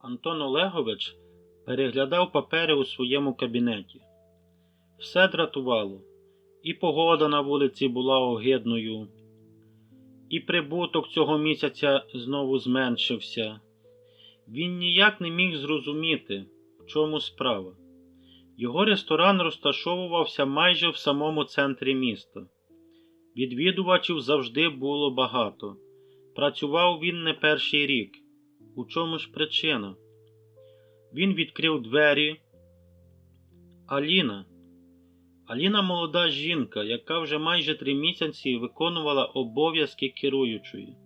Антон Олегович переглядав папери у своєму кабінеті. Все дратувало, і погода на вулиці була огидною, і прибуток цього місяця знову зменшився. Він ніяк не міг зрозуміти, в чому справа. Його ресторан розташовувався майже в самому центрі міста. Відвідувачів завжди було багато. Працював він не перший рік. У чому ж причина? Він відкрив двері. Аліна. Аліна молода жінка, яка вже майже три місяці виконувала обов'язки керуючої.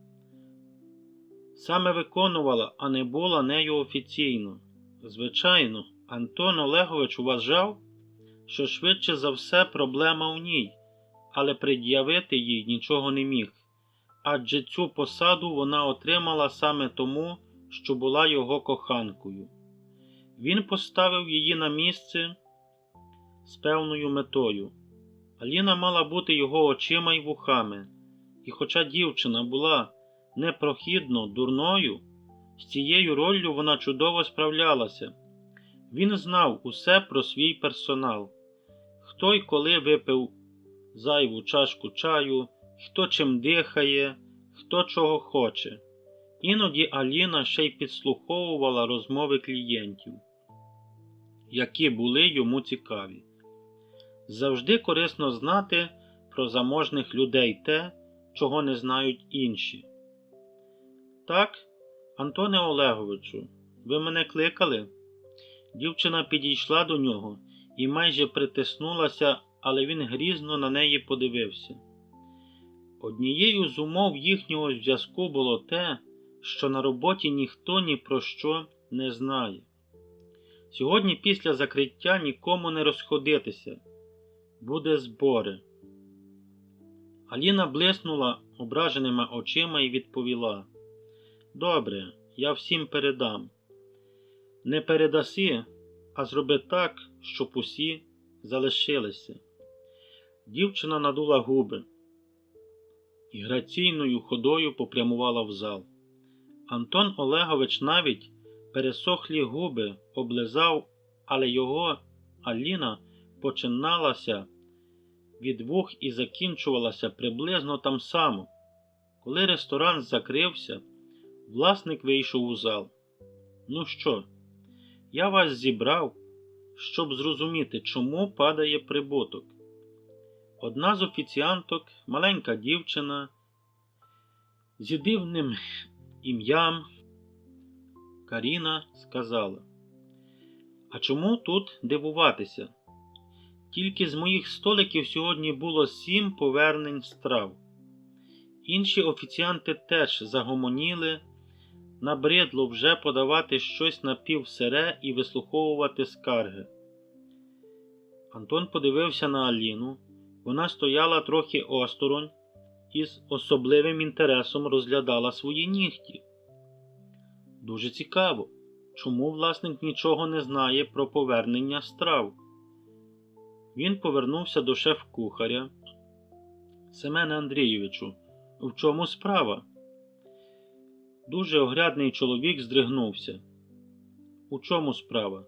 Саме виконувала, а не була нею офіційно. Звичайно, Антон Олегович вважав, що швидше за все проблема у ній, але пред'явити їй нічого не міг, адже цю посаду вона отримала саме тому, що була його коханкою. Він поставив її на місце з певною метою. Аліна мала бути його очима й вухами, і хоча дівчина була непрохідно дурною, з цією роллю вона чудово справлялася. Він знав усе про свій персонал, хто й коли випив зайву чашку чаю, хто чим дихає, хто чого хоче. Іноді Аліна ще й підслуховувала розмови клієнтів, які були йому цікаві. Завжди корисно знати про заможних людей те, чого не знають інші. Так, Антоне Олеговичу, ви мене кликали? Дівчина підійшла до нього і майже притиснулася, але він грізно на неї подивився. Однією з умов їхнього зв'язку було те, що на роботі ніхто ні про що не знає. Сьогодні після закриття нікому не розходитися, буде збори. Аліна блиснула ображеними очима і відповіла: Добре, я всім передам. Не передаси, а зроби так, щоб усі залишилися. Дівчина надула губи і граційною ходою попрямувала в зал. Антон Олегович навіть пересохлі губи облизав, але його Аліна починалася від вух і закінчувалася приблизно там само. Коли ресторан закрився, власник вийшов у зал. Ну що, я вас зібрав, щоб зрозуміти, чому падає прибуток. Одна з офіціанток, маленька дівчина, зі дивним ім'ям Каріна сказала: А чому тут дивуватися? Тільки з моїх столиків сьогодні було сім повернень страв. Інші офіціанти теж загомоніли, набридло вже подавати щось напівсире і вислуховувати скарги. Антон подивився на Аліну. Вона стояла трохи осторонь і з особливим інтересом розглядала свої нігті. Дуже цікаво, чому власник нічого не знає про повернення страв. Він повернувся до шеф-кухаря. Семене Андрійовичу, в чому справа? Дуже огрядний чоловік здригнувся. У чому справа?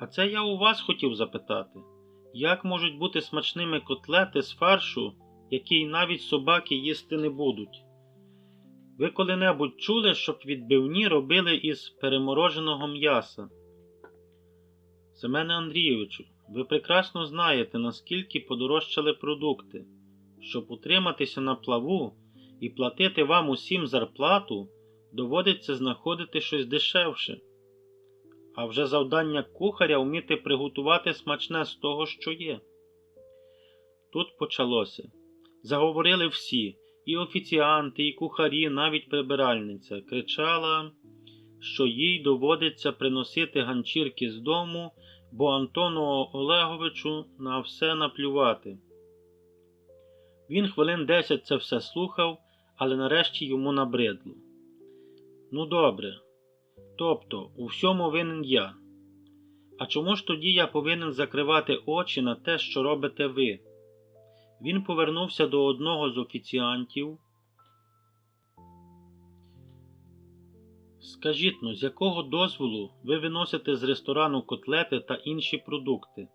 А це я у вас хотів запитати. Як можуть бути смачними котлети з фаршу, який навіть собаки їсти не будуть? Ви коли-небудь чули, щоб відбивні робили із перемороженого м'яса? Семене Андрійовичу, ви прекрасно знаєте, наскільки подорожчали продукти. Щоб утриматися на плаву і платити вам усім зарплату, доводиться знаходити щось дешевше. А вже завдання кухаря вміти приготувати смачне з того, що є. Тут почалося. Заговорили всі, і офіціанти, і кухарі, навіть прибиральниця, кричала, що їй доводиться приносити ганчірки з дому, бо Антону Олеговичу на все наплювати. Він хвилин десять це все слухав, але нарешті йому набридло. Ну, добре. Тобто, у всьому винен я. А чому ж тоді я повинен закривати очі на те, що робите ви? Він повернувся до одного з офіціантів. Скажіть ну, з якого дозволу ви виносите з ресторану котлети та інші продукти?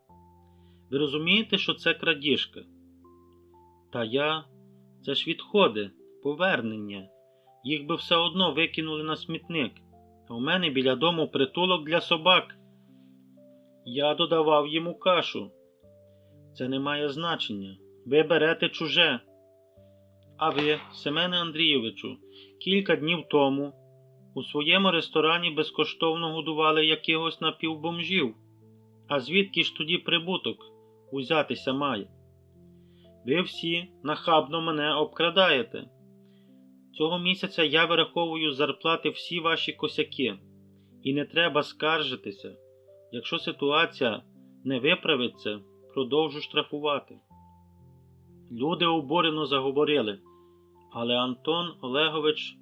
Ви розумієте, що це крадіжка? Та я. Це ж відходи, повернення. Їх би все одно викинули на смітник. А у мене біля дому притулок для собак. Я додавав йому кашу. Це не має значення. Ви берете чуже. А ви, Семене Андрійовичу, кілька днів тому у своєму ресторані безкоштовно годували якихось напівбомжів. А звідки ж тоді прибуток узятися має? Ви всі нахабно мене обкрадаєте. Цього місяця я вираховую зарплати всі ваші косяки, і не треба скаржитися. Якщо ситуація не виправиться, продовжу штрафувати. Люди обурено заговорили, але Антон Олегович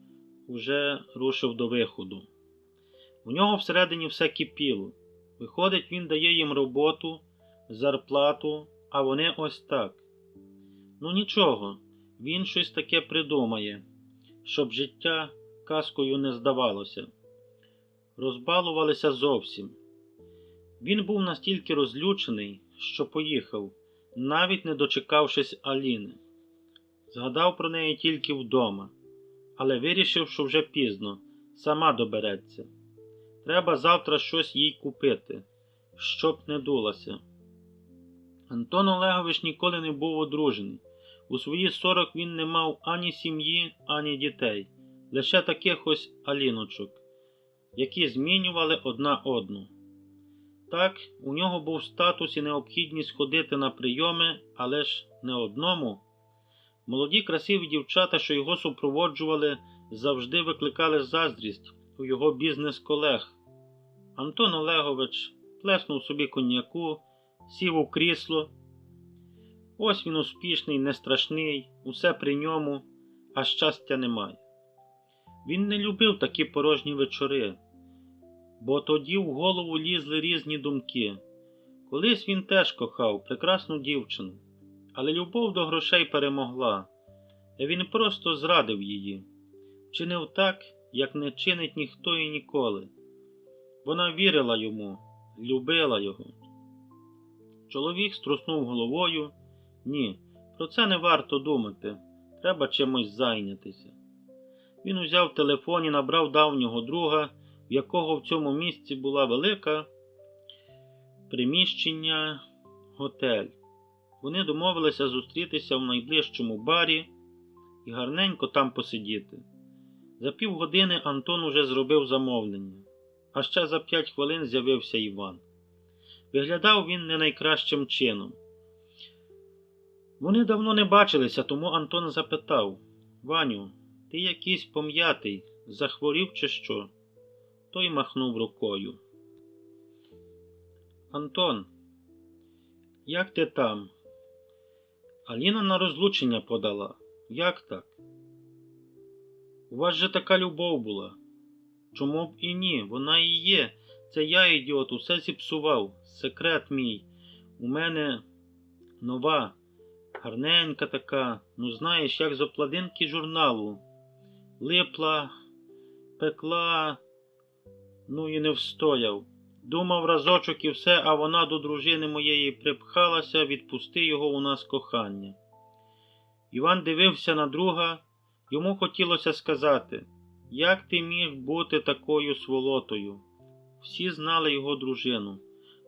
уже рушив до виходу. У нього всередині все кипіло. Виходить, він дає їм роботу, зарплату, а вони ось так. Ну нічого, він щось таке придумає, щоб життя казкою не здавалося. Розбалувалися зовсім. Він був настільки розлючений, що поїхав, навіть не дочекавшись Аліни. Згадав про неї тільки вдома, але вирішив, що вже пізно, сама добереться. Треба завтра щось їй купити, щоб не дулася. Антон Олегович ніколи не був одружений. У свої сорок він не мав ані сім'ї, ані дітей, лише таких ось аліночок, які змінювали одна одну. Так, у нього був статус і необхідність ходити на прийоми, але ж не одному. Молоді красиві дівчата, що його супроводжували, завжди викликали заздрість у його бізнес-колег. Антон Олегович плеснув собі коньяку, сів у крісло. Ось він успішний, не страшний, усе при ньому, а щастя немає. Він не любив такі порожні вечори, бо тоді в голову лізли різні думки. Колись він теж кохав прекрасну дівчину, але любов до грошей перемогла, і він просто зрадив її, вчинив так, як не чинить ніхто і ніколи. Вона вірила йому, любила його. Чоловік струснув головою. Ні, про це не варто думати. Треба чимось зайнятися. Він узяв телефон і набрав давнього друга, в якого в цьому місці була велика приміщення готель. Вони домовилися зустрітися в найближчому барі і гарненько там посидіти. За півгодини Антон уже зробив замовлення, а ще за п'ять хвилин з'явився Іван. Виглядав він не найкращим чином. Вони давно не бачилися, тому Антон запитав Ваню, ти якийсь пом'ятий, захворів чи що? Той махнув рукою. Антон, як ти там? Аліна на розлучення подала. Як так? У вас же така любов була. Чому б і ні? Вона і є. Це я, ідіот, усе зіпсував. Секрет мій. У мене нова, гарненька така, ну знаєш, як з обкладинки журналу. Липла, пекла, ну і не встояв. Думав разочок і все, а вона до дружини моєї припхалася, відпусти його у нас кохання. Іван дивився на друга, йому хотілося сказати, як ти міг бути такою сволотою. Всі знали його дружину,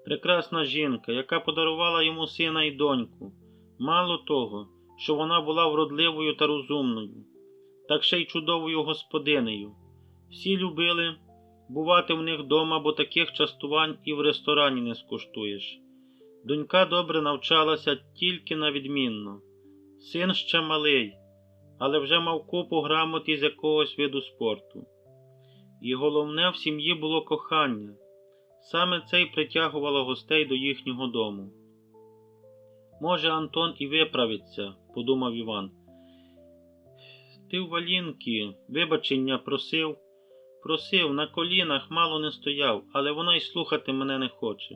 прекрасна жінка, яка подарувала йому сина і доньку. Мало того, що вона була вродливою та розумною, так ще й чудовою господинею. Всі любили бувати в них дома, бо таких частувань і в ресторані не скуштуєш. Донька добре навчалася тільки на відмінно. Син ще малий, але вже мав купу грамот із якогось виду спорту. І головне в сім'ї було кохання. Саме це й притягувало гостей до їхнього дому. Може, Антон і виправиться, подумав Іван. Ти в валінки вибачення просив, просив, на колінах мало не стояв, але вона й слухати мене не хоче.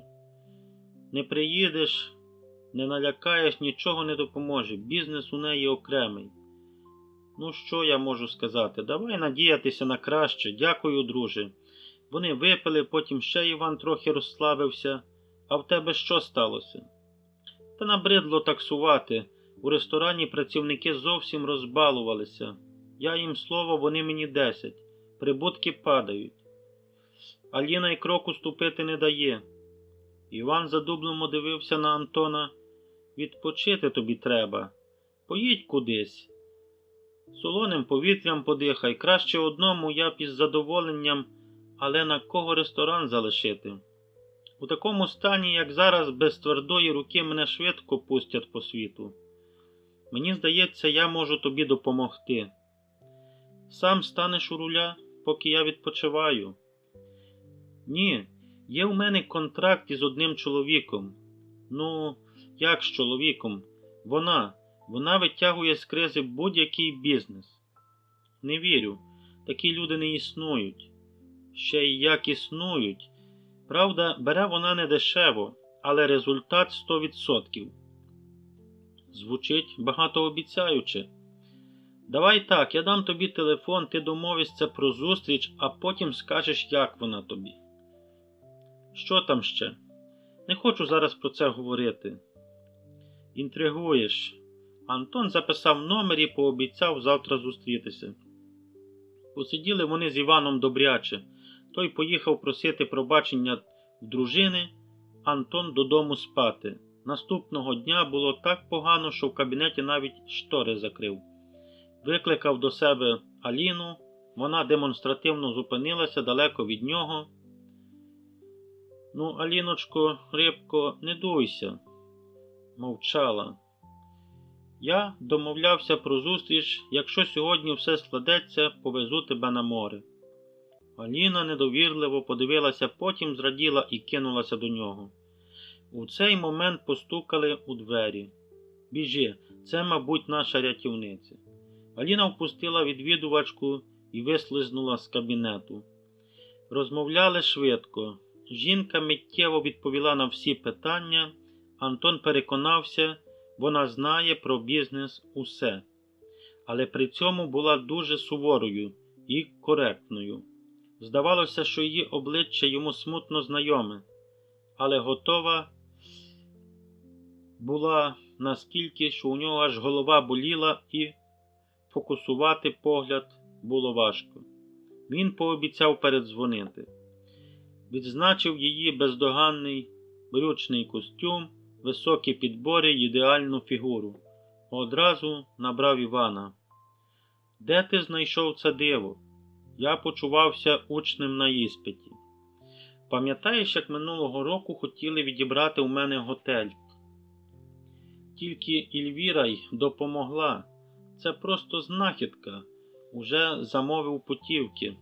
Не приїдеш, не налякаєш, нічого не допоможе. Бізнес у неї окремий. Ну, що я можу сказати? Давай надіятися на краще. Дякую, друже. Вони випили, потім ще Іван трохи розслабився. А в тебе що сталося? Та набридло таксувати. У ресторані працівники зовсім розбалувалися. Я їм слово, вони мені десять. Прибутки падають. Аліна й кроку ступити не дає. Іван задублено дивився на Антона. Відпочити тобі треба. Поїдь кудись. Солоним повітрям подихай. Краще одному я б із задоволенням, але на кого ресторан залишити? У такому стані, як зараз, без твердої руки мене швидко пустять по світу. Мені здається, я можу тобі допомогти. Сам станеш у руля, поки я відпочиваю. Ні, є в мене контракт із одним чоловіком. Ну, як з чоловіком? Вона, вона витягує з кризи будь-який бізнес. Не вірю, такі люди не існують. Ще й як існують. Правда, бере вона не дешево, але результат 100%. Звучить багатообіцяюче. Давай так, я дам тобі телефон, ти домовишся про зустріч, а потім скажеш, як вона тобі. Що там ще? Не хочу зараз про це говорити. Інтригуєш. Антон записав номер і пообіцяв завтра зустрітися. Посиділи вони з Іваном добряче. Той поїхав просити пробачення в дружини, Антон додому спати. Наступного дня було так погано, що в кабінеті навіть штори закрив. Викликав до себе Аліну, вона демонстративно зупинилася далеко від нього. Ну, Аліночко, рибко, не дуйся, мовчала. Я домовлявся про зустріч, якщо сьогодні все складеться, повезу тебе на море. Аліна недовірливо подивилася, потім зраділа і кинулася до нього. У цей момент постукали у двері. Біжи, це, мабуть, наша рятівниця. Аліна впустила відвідувачку і вислизнула з кабінету. Розмовляли швидко. Жінка миттєво відповіла на всі питання. Антон переконався, вона знає про бізнес усе, але при цьому була дуже суворою і коректною. Здавалося, що її обличчя йому смутно знайоме, але готова була наскільки, що у нього аж голова боліла і фокусувати погляд було важко. Він пообіцяв передзвонити. Відзначив її бездоганний брючний костюм, високі підбори ідеальну фігуру. Одразу набрав Івана. Де ти знайшов це диво? Я почувався учнем на іспиті. Пам'ятаєш, як минулого року хотіли відібрати у мене готель? Тільки Ільвіра й допомогла. Це просто знахідка. Уже замовив путівки.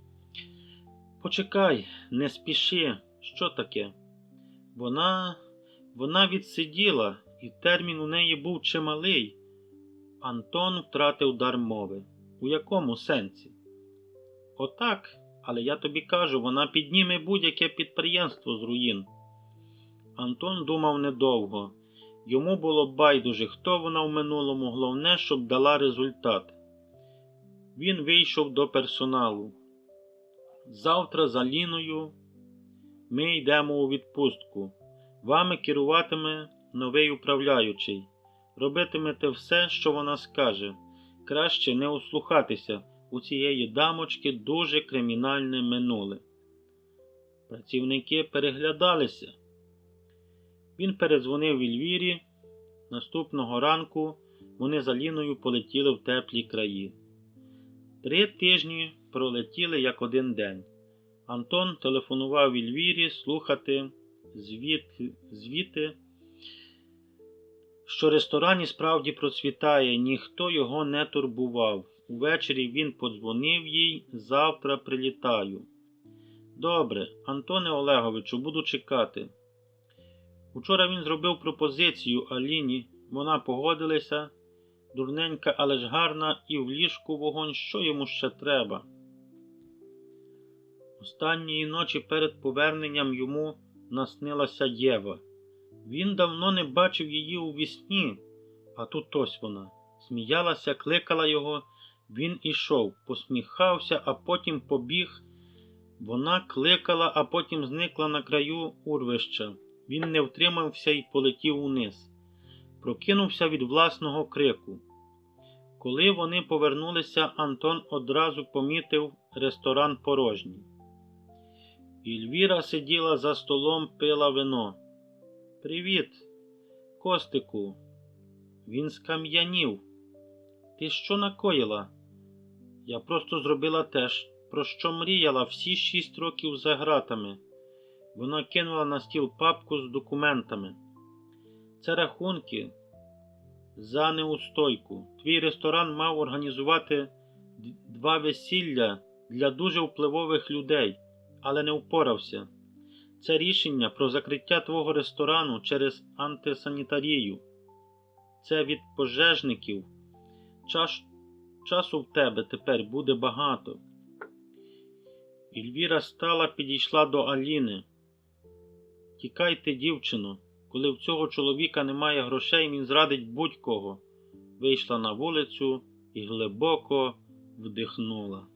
Почекай, не спіши. Що таке? Вона. Вона відсиділа, і термін у неї був чималий. Антон втратив дар мови. У якому сенсі? Отак, але я тобі кажу, вона підніме будь-яке підприємство з руїн. Антон думав недовго. Йому було байдуже, хто вона в минулому, головне, щоб дала результат. Він вийшов до персоналу. Завтра за Ліною ми йдемо у відпустку. Вами керуватиме новий управляючий. Робитимете все, що вона скаже. Краще не услухатися. У цієї дамочки дуже кримінальне минуле. Працівники переглядалися. Він передзвонив Ільвірі. Наступного ранку вони за Ліною полетіли в теплі краї. Три тижні пролетіли як один день. Антон телефонував Ільвірі слухати звіт, звіти, що ресторан і справді процвітає, ніхто його не турбував. Увечері він подзвонив їй завтра прилітаю. Добре, Антоне Олеговичу, буду чекати. Учора він зробив пропозицію Аліні, вона погодилася, дурненька, але ж гарна, і в ліжку вогонь, що йому ще треба. Останньої ночі перед поверненням йому наснилася Єва. Він давно не бачив її у вісні, а тут ось вона. Сміялася, кликала його, Він ішов, посміхався, а потім побіг. Вона кликала, а потім зникла на краю урвища. Він не втримався і полетів униз. Прокинувся від власного крику. Коли вони повернулися, Антон одразу помітив ресторан порожній. Ільвіра сиділа за столом, пила вино. Привіт, Костику. Він скам'янів. Ти що накоїла? Я просто зробила те, про що мріяла всі шість років за гратами. Вона кинула на стіл папку з документами. Це рахунки за неустойку. Твій ресторан мав організувати два весілля для дуже впливових людей, але не впорався. Це рішення про закриття твого ресторану через антисанітарію. Це від пожежників. Час, часу в тебе тепер буде багато. Ільвіра стала, підійшла до Аліни. Тікайте, дівчино, коли в цього чоловіка немає грошей, він зрадить будь-кого. Вийшла на вулицю і глибоко вдихнула.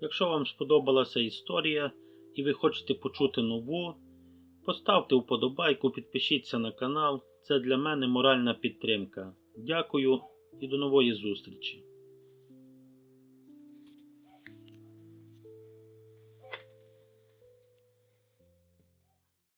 Якщо вам сподобалася історія і ви хочете почути нову, поставте вподобайку, підпишіться на канал. Це для мене моральна підтримка. Дякую і до нової зустрічі!